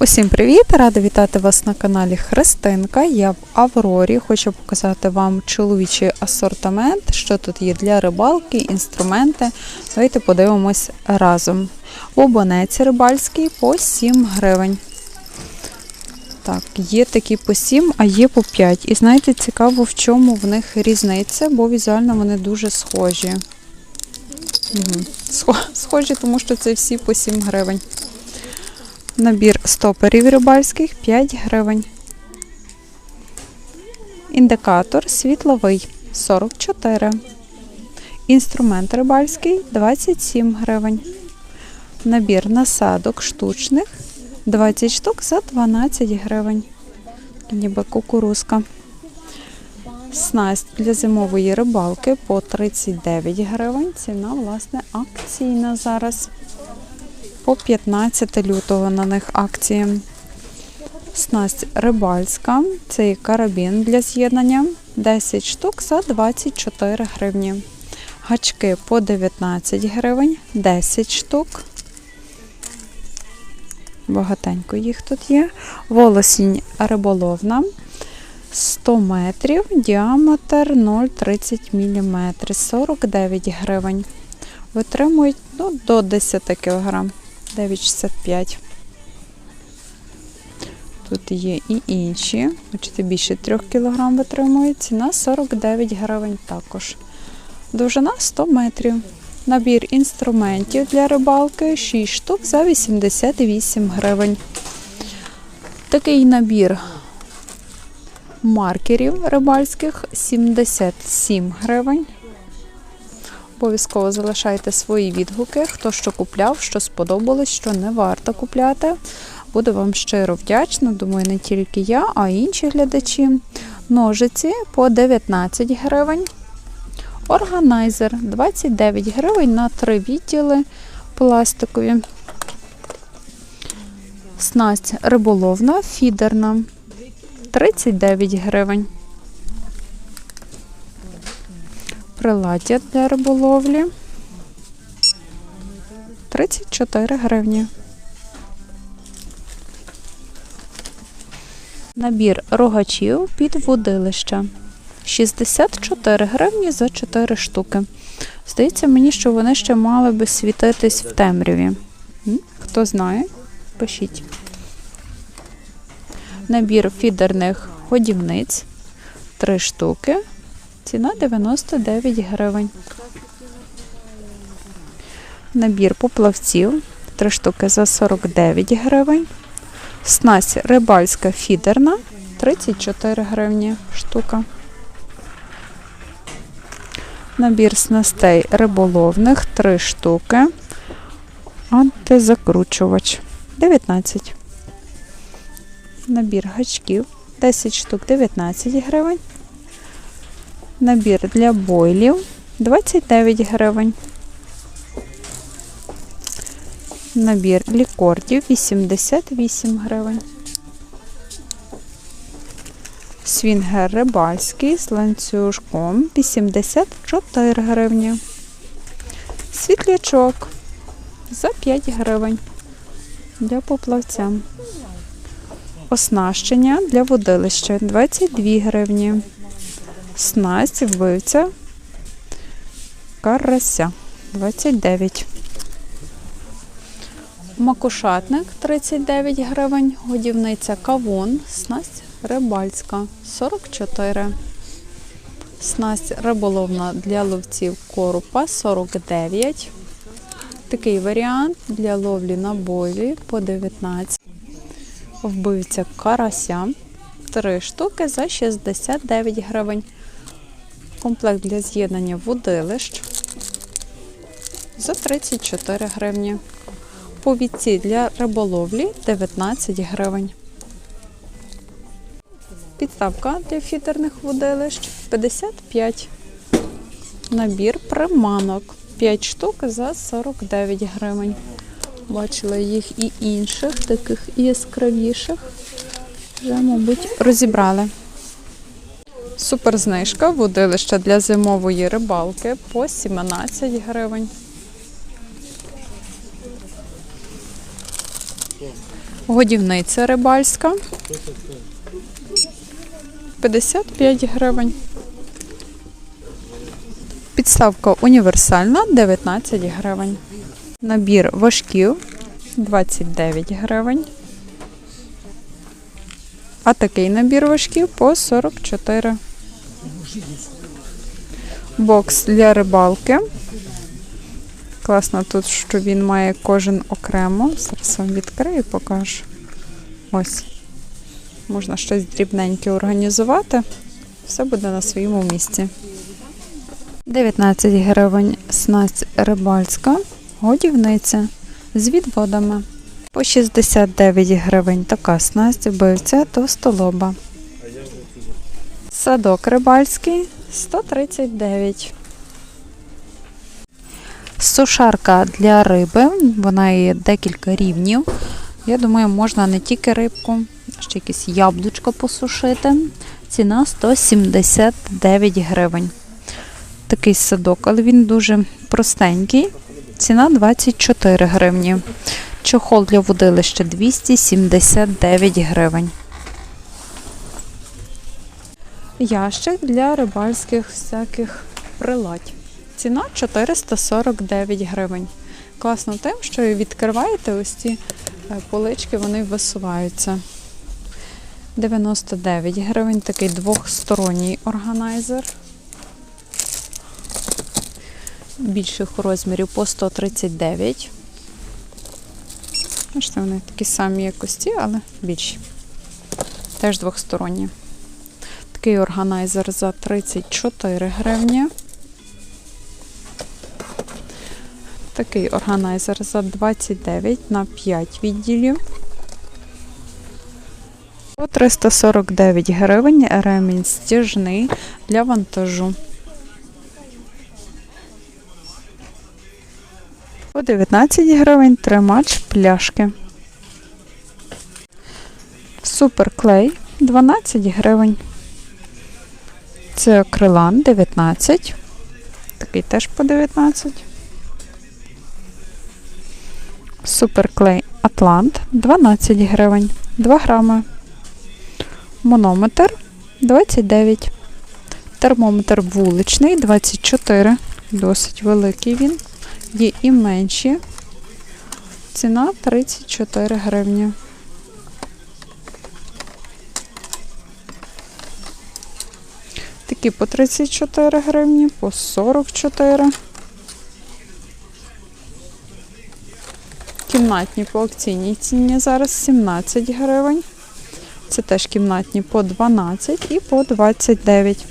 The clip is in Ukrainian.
Усім привіт! Рада вітати вас на каналі Христинка. Я в Аврорі. Хочу показати вам чоловічий асортимент, що тут є для рибалки, інструменти. Давайте подивимось разом. Обонець рибальський по 7 гривень. Так, є такі по 7, а є по 5. І знаєте, цікаво, в чому в них різниця, бо візуально вони дуже схожі. Угу. Схожі, тому що це всі по 7 гривень. Набір стоперів рибальських 5 гривень. Індикатор світловий 44. Інструмент рибальський 27 гривень. Набір насадок штучних 20 штук за 12 гривень. Ніби кукурузка. Снасть для зимової рибалки по 39 гривень. Ціна, власне, акційна зараз по 15 лютого на них акції. Снасть рибальська, це і карабін для з'єднання 10 штук за 24 гривні. Гачки по 19 гривень, 10 штук. Багатенько їх тут є. Волосінь риболовна 100 метрів, діаметр 0,30 мм, 49 гривень. Витримують ну, до 10 кг. 9,65. Тут є і інші. Бачите, більше 3 кг витримує. Ціна 49 гривень також. Довжина 100 метрів. Набір інструментів для рибалки 6 штук за 88 гривень. Такий набір маркерів рибальських 77 гривень. Обов'язково залишайте свої відгуки, хто що купляв, що сподобалось, що не варто купляти. Буду вам щиро вдячна. Думаю, не тільки я, а й інші глядачі. Ножиці по 19 гривень. Органайзер 29 гривень на три відділи пластикові. Снасть риболовна, фідерна 39 гривень. Приладдя для риболовлі 34 гривні. Набір рогачів під водилище 64 гривні за 4 штуки. Здається мені, що вони ще мали би світитись в темряві. Хто знає, пишіть. Набір фідерних годівниць 3 штуки. Ціна 99 гривень. Набір поплавців 3 штуки за 49 гривень. Снасть рибальська фідерна 34 гривні штука. Набір снастей риболовних 3 штуки. Антизакручувач 19. Набір гачків 10 штук 19 гривень. Набір для бойлів 29 гривень. Набір лікордів 88 гривень. Свінгер рибальський з ланцюжком 84 гривні. Світлячок за 5 гривень для поплавця. Оснащення для водилища 22 гривні. Снасть вбивця карася 29. Макушатник 39 гривень, годівниця кавун, снасть рибальська 44. Снасть риболовна для ловців корупа 49. Такий варіант для ловлі на бойлі по 19. Вбивця карася 3 штуки за 69 гривень. Комплект для з'єднання водилищ за 34 гривні. Повідці для риболовлі 19 гривень. Підставка для фідерних водилищ 55. Набір приманок 5 штук за 49 гривень. Бачила їх і інших, таких яскравіших. Вже, мабуть, розібрали. Супер знижка водилища для зимової рибалки по 17 гривень. Годівниця рибальська. 55 гривень. Підставка універсальна 19 гривень. Набір важків 29 гривень. А такий набір важків по 44. Бокс для рибалки. Класно тут, що він має кожен окремо. Зараз вам відкрию і покажу. Ось. Можна щось дрібненьке організувати. Все буде на своєму місці. 19 гривень снасть рибальська, годівниця з відводами. По 69 гривень така снасть вбивця товстолоба. Садок рибальський 139. Сушарка для риби. Вона є декілька рівнів. Я думаю, можна не тільки рибку, ще якесь яблучко посушити. Ціна 179 гривень. Такий садок, але він дуже простенький. Ціна 24 гривні. Чохол для водилища 279 гривень. Ящик для рибальських всяких приладь. Ціна 449 гривень. Класно тим, що відкриваєте ось ці е, полички, вони висуваються. 99 гривень, такий двохсторонній органайзер. Більших розмірів по 139. Бачите, вони такі самі як ось ці, але більші. Теж двохсторонні. Такий органайзер за 34 гривні. Такий органайзер за 29 на 5 відділів. По 349 гривень ремінь стяжний для вантажу. По 19 гривень тримач пляшки. Суперклей 12 гривень. Це акрилан 19. Такий теж по 19. Суперклей Атлант 12 гривень. 2 грами. Монометр 29. Термометр вуличний 24. Досить великий він. Є і менші. Ціна 34 гривні. Такі по 34 гривні, по 44. Кімнатні по акційній ціні зараз 17 гривень. Це теж кімнатні по 12 і по 29.